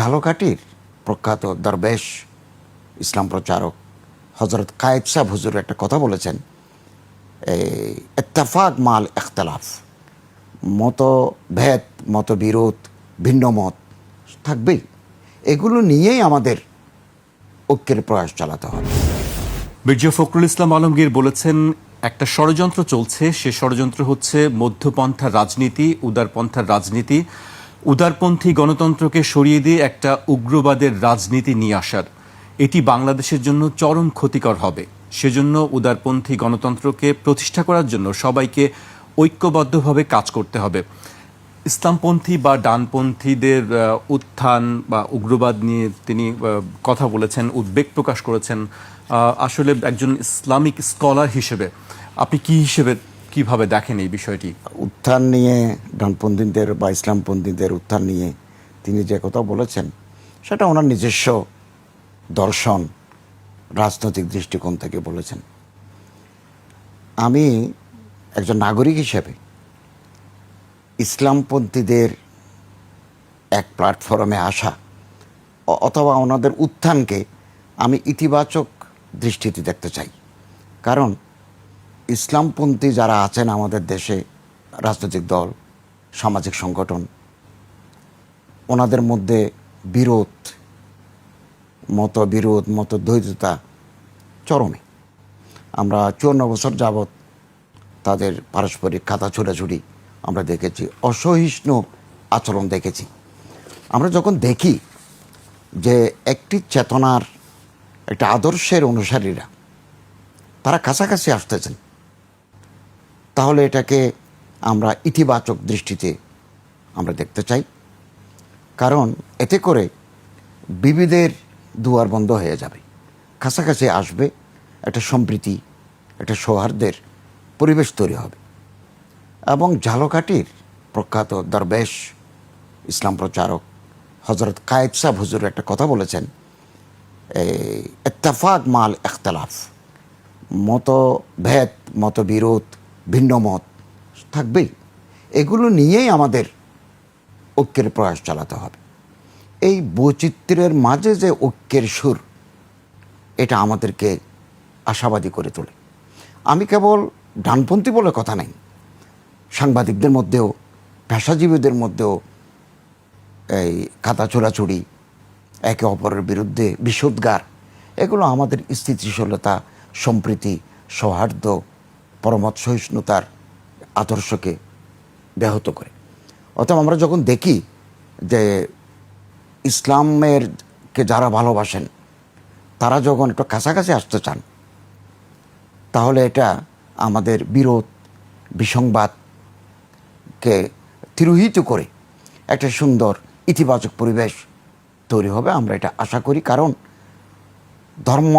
ঝালকাঠির প্রখ্যাত দরবেশ, ইসলাম প্রচারক হজরত কায়েদ সাহ হুজুর একটা কথা বলেছেন, এই ইত্তেফাক মাল ইখতলাফ, মতভেদ, মতবিরোধ, ভিন্ন মত থাকবেই। এগুলো নিয়েই আমাদের ঐক্যের প্রয়াস চালাতে হবে। মির্জা ফখরুল ইসলাম আলমগীর বলেছেন, একটা ষড়যন্ত্র চলছে, সে ষড়যন্ত্র হচ্ছে মধ্যপন্থার রাজনীতি উদারপন্থার রাজনীতি। উদারপন্থী গণতন্ত্রকে সরিয়ে দিয়ে একটা উগ্রবাদের রাজনীতি নিয়ে আসার। এটি বাংলাদেশের জন্য চরম ক্ষতিকর হবে। সেজন্য উদারপন্থী গণতন্ত্রকে প্রতিষ্ঠা করার জন্য সবাইকে ঐক্যবদ্ধভাবে কাজ করতে হবে। ইসলামপন্থী বা ডানপন্থীদের উত্থান বা উগ্রবাদ নিয়ে তিনি কথা বলেছেন, উদ্বেগ প্রকাশ করেছেন। আসলে একজন ইসলামিক স্কলার হিসেবে আপনি কি হিসেবে কীভাবে দেখেন এই বিষয়টি? উত্থান নিয়ে ডানপন্থীদের বা ইসলামপন্থীদের উত্থান নিয়ে তিনি যে কথা বলেছেন, সেটা ওনার নিজস্ব দর্শন, রাজনৈতিক দৃষ্টিকোণ থেকে বলেছেন। আমি একজন নাগরিক হিসেবে ইসলামপন্থীদের এক প্ল্যাটফর্মে আসা অথবা ওনাদের উত্থানকে আমি ইতিবাচক দৃষ্টিতে দেখতে চাই। কারণ ইসলামপন্থী যারা আছেন আমাদের দেশে, রাজনৈতিক দল, সামাজিক সংগঠন, ওনাদের মধ্যে বিরোধ মত বিরোধ মতবিরোধ, মতদ্বৈততা চরমে। আমরা চুয়ান্ন বছর যাবৎ তাদের পারস্পরিক খাতা ছোড়াছুড়ি আমরা দেখেছি, অসহিষ্ণু আচরণ দেখেছি। আমরা যখন দেখি যে একটি চেতনার, একটা আদর্শের অনুসারীরা, তারা কাছাকাছি আসতেছেন তাহলে এটাকে আমরা ইতিবাচক দৃষ্টিতে আমরা দেখতে চাই। কারণ এতে করে বিবিধের দুয়ার বন্ধ হয়ে যাবে। কাছাকাছি আসবে একটা সম্প্রীতি, একটা সৌহার্দ্যের পরিবেশ তৈরি হবে। এবং ঝালকাঠির প্রখ্যাত দরবেশ, ইসলাম প্রচারক হজরত কায়েদ সাহ হুজুর একটা কথা বলেছেন এই ইত্তেফাক মাল ইখতলাফ মতভেদ, মতবিরোধ ভিন্ন মত থাকবেই। এগুলো নিয়েই আমাদের ঐক্যের প্রয়াস চালাতে হবে। এই বৈচিত্র্যের মাঝে যে ঐক্যের সুর, এটা আমাদেরকে আশাবাদী করে তোলে। আমি কেবল ডানপন্থী বলে কথা নেই, সাংবাদিকদের মধ্যেও, পেশাজীবীদের মধ্যেও এই খাতা ছোড়াছুড়ি, একে অপরের বিরুদ্ধে বিষোদ্গার, এগুলো আমাদের স্থিতিশীলতা, সম্প্রীতি, সৌহার্দ্য পরমত সহিষ্ণুতার আদর্শকে ব্যাহত করে। অতএব আমরা যখন দেখি যে ইসলামের কে যারা ভালোবাসেন, তারা যখন একটু কাছাকাছি আসতে চান, তাহলে এটা আমাদের বিরোধ, বিসংবাদকে তিরোহিত করে একটা সুন্দর ইতিবাচক পরিবেশ তৈরি হবে। আমরা এটা আশা করি, কারণ ধর্ম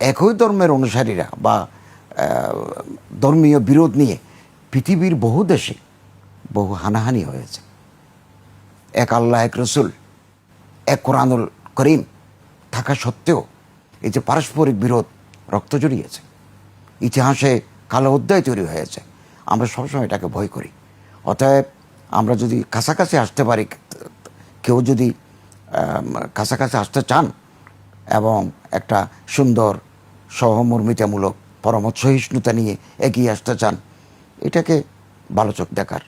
একই ধর্মের অনুসারীরা বা ধর্মীয় বিরোধ নিয়ে পৃথিবীর বহু দেশে বহু হানাহানি হয়েছে। এক আল্লাহ, এক রসুল, এক কোরআনুল করিম থাকা সত্ত্বেও এই যে পারস্পরিক বিরোধ রক্ত জড়িয়েছে, ইতিহাসে কালো অধ্যায় তৈরি হয়েছে, আমরা সবসময় এটাকে ভয় করি। অতএব আমরা যদি কাছাকাছি আসতে পারি, কেউ যদি কাছাকাছি আসতে চান এবং একটা সুন্দর, সহমর্মিতামূলক পরমত সহিষ্ণুতা নিয়ে এগিয়ে আসতে চান। এটাকে ভালো চোখ দেখার।